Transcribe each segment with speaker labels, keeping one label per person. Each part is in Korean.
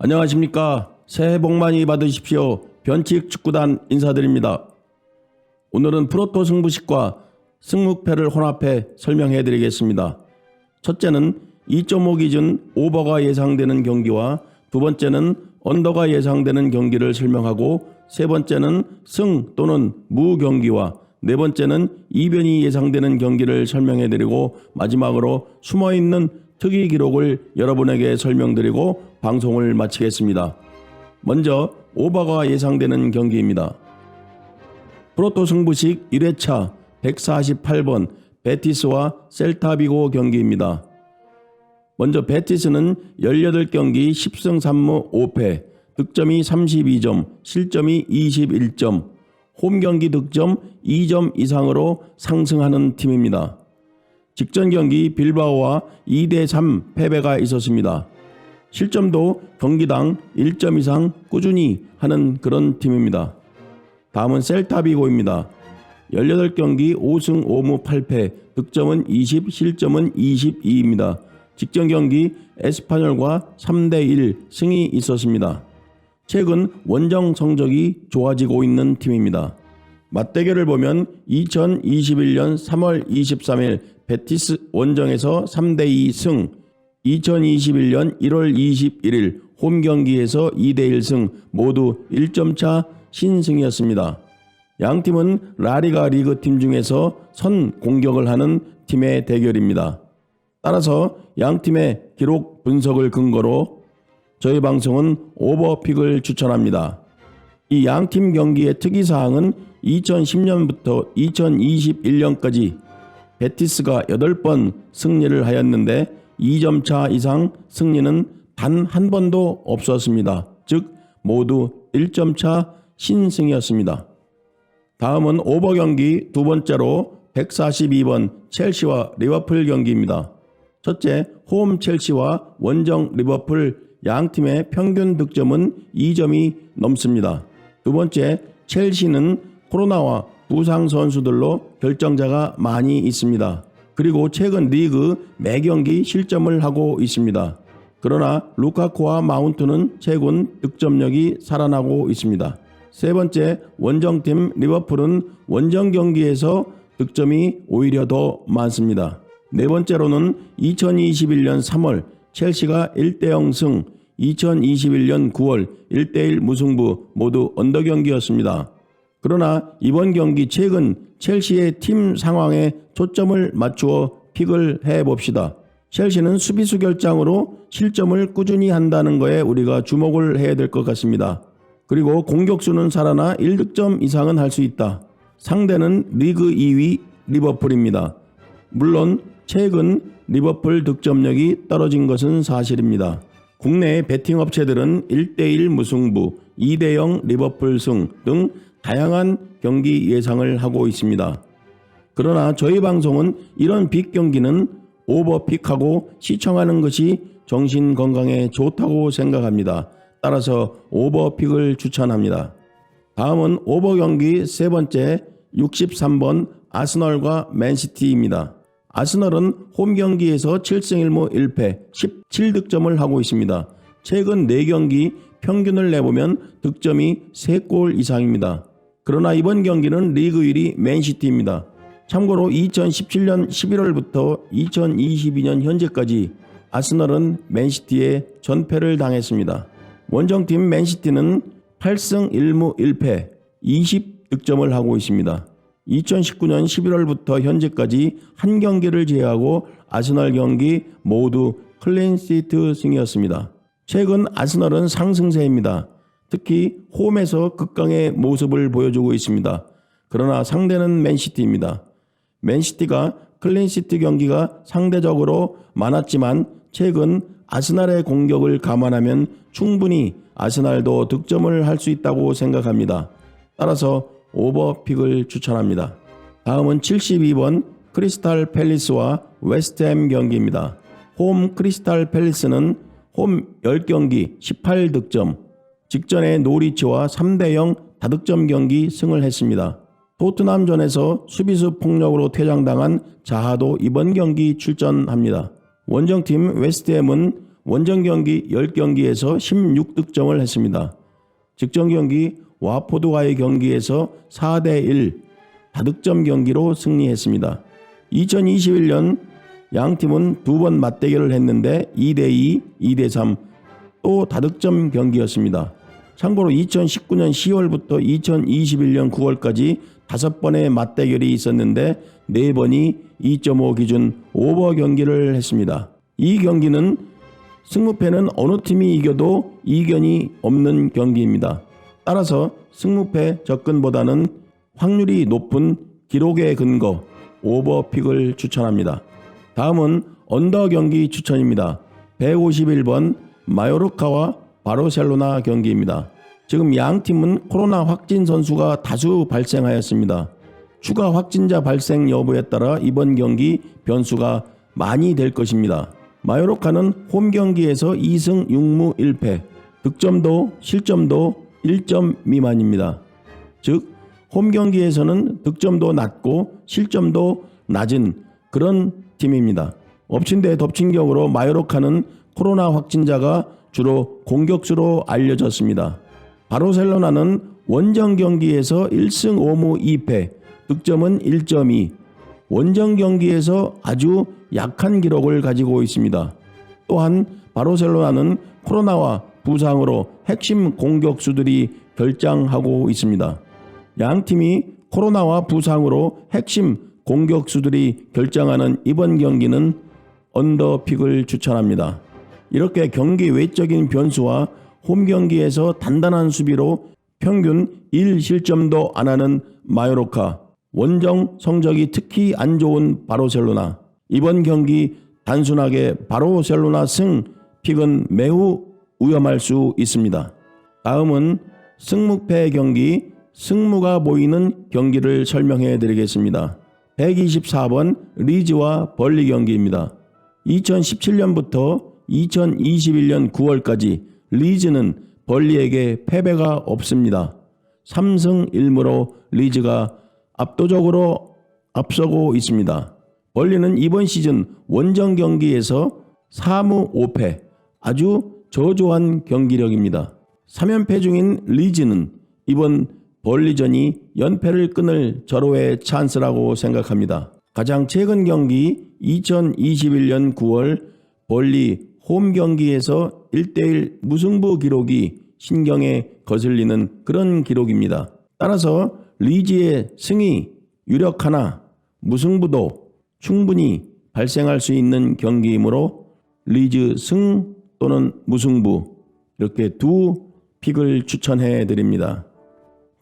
Speaker 1: 안녕하십니까. 새해 복 많이 받으십시오. 변칙 축구단 인사드립니다. 오늘은 프로토 승부식과 승무패를 혼합해 설명해 드리겠습니다. 첫째는 2.5 기준 오버가 예상되는 경기와 두 번째는 언더가 예상되는 경기를 설명하고 세 번째는 승 또는 무 경기와 네 번째는 이변이 예상되는 경기를 설명해 드리고 마지막으로 숨어 있는 특이 기록을 여러분에게 설명드리고 방송을 마치겠습니다. 먼저 오버가 예상되는 경기입니다. 프로토 승부식 1회차 148번 베티스와 셀타비고 경기입니다. 먼저 베티스는 18경기 10승 3무 5패, 득점이 32점, 실점이 21점, 홈 경기 득점 2점 이상으로 상승하는 팀입니다. 직전 경기 빌바오와 2대 3 패배가 있었습니다. 실점도 경기당 1점 이상 꾸준히 하는 그런 팀입니다. 다음은 셀타비고입니다. 18경기 5승 5무 8패, 득점은 20, 실점은 22입니다. 직전 경기 에스파뇰과 3대 1 승이 있었습니다. 최근 원정 성적이 좋아지고 있는 팀입니다. 맞대결을 보면 2021년 3월 23일 베티스 원정에서 3대2 승, 2021년 1월 21일 홈 경기에서 2대1 승 모두 1점 차 신승이었습니다. 양 팀은 라리가 리그 팀 중에서 선 공격을 하는 팀의 대결입니다. 따라서 양 팀의 기록 분석을 근거로 저희 방송은 오버픽을 추천합니다. 이 양 팀 경기의 특이 사항은 2010년부터 2021년까지 베티스가 8번 승리를 하였는데 2점 차 이상 승리는 단 한 번도 없었습니다. 즉 모두 1점 차 신승이었습니다. 다음은 오버 경기 두 번째로 142번 첼시와 리버풀 경기입니다. 첫째, 홈 첼시와 원정 리버풀 양 팀의 평균 득점은 2점이 넘습니다. 두 번째, 첼시는 코로나와 부상 선수들로 결정자가 많이 있습니다. 그리고 최근 리그 매 경기 실점을 하고 있습니다. 그러나 루카쿠와 마운트는 최근 득점력이 살아나고 있습니다. 세 번째, 원정팀 리버풀은 원정 경기에서 득점이 오히려 더 많습니다. 네 번째로는 2021년 3월 첼시가 1대0 승, 2021년 9월 1대1 무승부 모두 언더 경기였습니다. 그러나 이번 경기 최근 첼시의 팀 상황에 초점을 맞추어 픽을 해 봅시다. 첼시는 수비수 결장으로 실점을 꾸준히 한다는 거에 우리가 주목을 해야 될 것 같습니다. 그리고 공격수는 살아나 1득점 이상은 할 수 있다. 상대는 리그 2위 리버풀입니다. 물론 최근 리버풀 득점력이 떨어진 것은 사실입니다. 국내 베팅 업체들은 1대1 무승부, 2대 0 리버풀 승 등 다양한 경기 예상을 하고 있습니다. 그러나 저희 방송은 이런 빅 경기는 오버픽하고 시청하는 것이 정신 건강에 좋다고 생각합니다. 따라서 오버픽을 추천합니다. 다음은 오버 경기 세 번째 63번 아스널과 맨시티입니다. 아스널은 홈 경기에서 7승 1무 1패 17득점을 하고 있습니다. 최근 4경기 평균을 내보면 득점이 3골 이상입니다. 그러나 이번 경기는 리그 1위 맨시티입니다. 참고로 2017년 11월부터 2022년 현재까지 아스널은 맨시티에 전패를 당했습니다. 원정팀 맨시티는 8승 1무 1패 20득점을 하고 있습니다. 2019년 11월부터 현재까지 한 경기를 제외하고 아스널 경기 모두 클린시트 승이었습니다. 최근 아스널은 상승세입니다. 특히 홈에서 극강의 모습을 보여주고 있습니다. 그러나 상대는 맨시티입니다. 맨시티가 클린시트 경기가 상대적으로 많았지만 최근 아스날의 공격을 감안하면 충분히 아스날도 득점을 할 수 있다고 생각합니다. 따라서 오버픽을 추천합니다. 다음은 72번 크리스탈 팰리스와 웨스트햄 경기입니다. 홈 크리스탈 팰리스는 홈 10경기 18득점, 직전에 노리치와 3대0 다득점 경기 승을 했습니다. 토트남전에서 수비수 폭력으로 퇴장당한 자하도 이번 경기 출전합니다. 원정팀 웨스트햄은 원정 경기 10경기에서 16득점을 했습니다. 직전 경기 와포드와의 경기에서 4대 1 다득점 경기로 승리했습니다. 2021년 양 팀은 두 번 맞대결을 했는데 2대 2, 2대 3 또 다득점 경기였습니다. 참고로 2019년 10월부터 2021년 9월까지 다섯 번의 맞대결이 있었는데 네 번이 2.5 기준 오버 경기를 했습니다. 이 경기는 승무패는 어느 팀이 이겨도 이견이 없는 경기입니다. 따라서 승무패 접근보다는 확률이 높은 기록의 근거 오버픽을 추천합니다. 다음은 언더 경기 추천입니다. 151번 마요르카와 바르셀로나 경기입니다. 지금 양 팀은 코로나 확진 선수가 다수 발생하였습니다. 추가 확진자 발생 여부에 따라 이번 경기 변수가 많이 될 것입니다. 마요르카는 홈 경기에서 2승 6무 1패, 득점도 실점도 1점 미만입니다. 즉, 홈 경기에서는 득점도 낮고 실점도 낮은 그런 팀입니다. 엎친 데 덮친 격으로 마요르카는 코로나 확진자가 주로 공격수로 알려졌습니다. 바르셀로나는 원정 경기에서 1승 5무 2패, 득점은 1.2. 원정 경기에서 아주 약한 기록을 가지고 있습니다. 또한 바르셀로나는 코로나와 부상으로 핵심 공격수들이 결장하고 있습니다. 양 팀이 코로나와 부상으로 핵심 공격수들이 결장하는 이번 경기는 언더픽을 추천합니다. 이렇게 경기 외적인 변수와 홈 경기에서 단단한 수비로 평균 1실점도 안 하는 마요로카, 원정 성적이 특히 안 좋은 바르셀로나. 이번 경기 단순하게 바르셀로나 승 픽은 매우 위험할 수 있습니다. 다음은 승무패 경기, 승무가 보이는 경기를 설명해 드리겠습니다. 124번 리즈와 벌리 경기입니다. 2017년부터 2021년 9월까지 리즈는 벌리에게 패배가 없습니다. 3승 1무로 리즈가 압도적으로 앞서고 있습니다. 벌리는 이번 시즌 원정 경기에서 4무 5패 아주 저조한 경기력입니다. 3연패 중인 리즈는 이번 벌리전이 연패를 끊을 절호의 찬스라고 생각합니다. 가장 최근 경기 2021년 9월 벌리 홈 경기에서 1대1 무승부 기록이 신경에 거슬리는 그런 기록입니다. 따라서 리즈의 승이 유력하나 무승부도 충분히 발생할 수 있는 경기이므로 리즈 승 또는 무승부 이렇게 두 픽을 추천해 드립니다.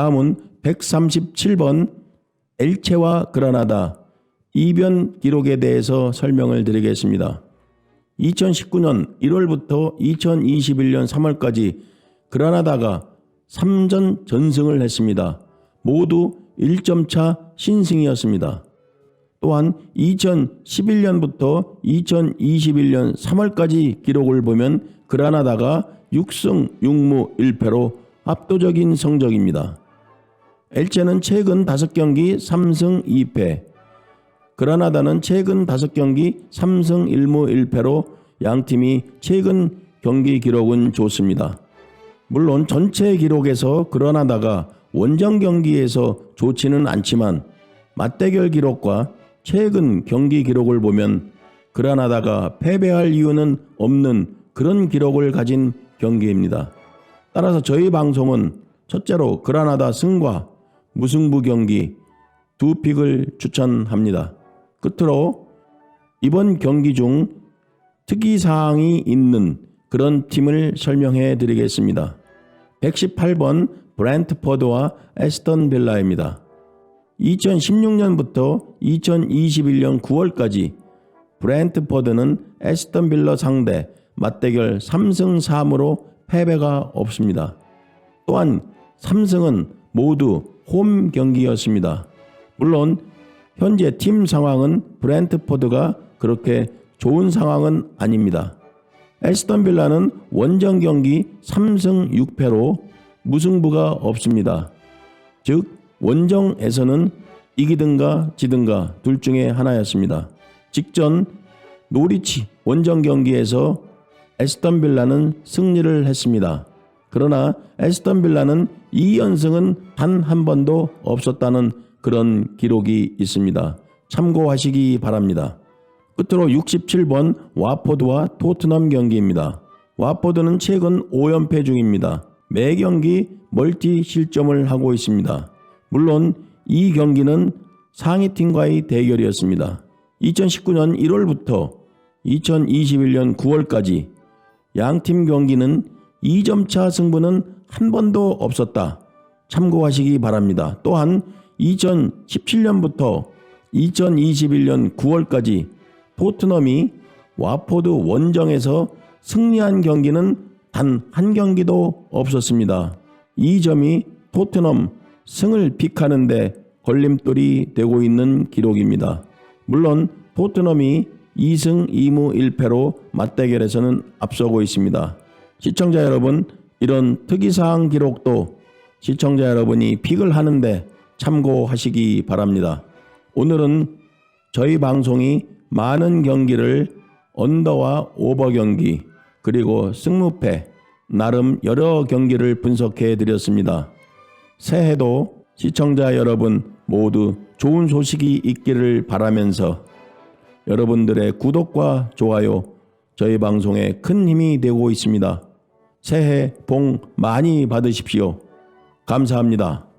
Speaker 1: 다음은 137번 엘체와 그라나다 이변 기록에 대해서 설명을 드리겠습니다. 2019년 1월부터 2021년 3월까지 그라나다가 3전 전승을 했습니다. 모두 1점 차 신승이었습니다. 또한 2011년부터 2021년 3월까지 기록을 보면 그라나다가 6승 6무 1패로 압도적인 성적입니다. 엘체는 최근 5경기 3승 2패, 그라나다는 최근 5경기 3승 1무 1패로 양 팀이 최근 경기 기록은 좋습니다. 물론 전체 기록에서 그라나다가 원정 경기에서 좋지는 않지만 맞대결 기록과 최근 경기 기록을 보면 그라나다가 패배할 이유는 없는 그런 기록을 가진 경기입니다. 따라서 저희 방송은 첫째로 그라나다 승과 무승부 경기 두 픽을 추천합니다. 끝으로 이번 경기 중 특이사항이 있는 그런 팀을 설명해 드리겠습니다. 118번 브랜트퍼드와 에스턴 빌라입니다. 2016년부터 2021년 9월까지 브랜트퍼드는 에스턴 빌라 상대 맞대결 3승 3으로 패배가 없습니다. 또한 3승은 모두 홈 경기였습니다. 물론 현재 팀 상황은 브랜트포드가 그렇게 좋은 상황은 아닙니다. 에스턴 빌라는 원정 경기 3승 6패로 무승부가 없습니다. 즉 원정에서는 이기든가 지든가 둘 중에 하나였습니다. 직전 노리치 원정 경기에서 에스턴 빌라는 승리를 했습니다. 그러나 에스턴 빌라는 2연승은 단 한 번도 없었다는 그런 기록이 있습니다. 참고하시기 바랍니다. 끝으로 67번 와포드와 토트넘 경기입니다. 와포드는 최근 5연패 중입니다. 매 경기 멀티 실점을 하고 있습니다. 물론 이 경기는 상위팀과의 대결이었습니다. 2019년 1월부터 2021년 9월까지 양팀 경기는 2점차 승부는 한 번도 없었다. 참고하시기 바랍니다. 또한 2017년부터 2021년 9월까지 토트넘이 와포드 원정에서 승리한 경기는 단 한 경기도 없었습니다. 이 점이 토트넘 승을 픽하는데 걸림돌이 되고 있는 기록입니다. 물론 토트넘이 2승 2무 1패로 맞대결에서는 앞서고 있습니다. 시청자 여러분, 이런 특이사항 기록도 시청자 여러분이 픽을 하는데 참고하시기 바랍니다. 오늘은 저희 방송이 많은 경기를 언더와 오버 경기 그리고 승무패 나름 여러 경기를 분석해 드렸습니다. 새해도 시청자 여러분 모두 좋은 소식이 있기를 바라면서 여러분들의 구독과 좋아요 저희 방송에 큰 힘이 되고 있습니다. 새해 복 많이 받으십시오. 감사합니다.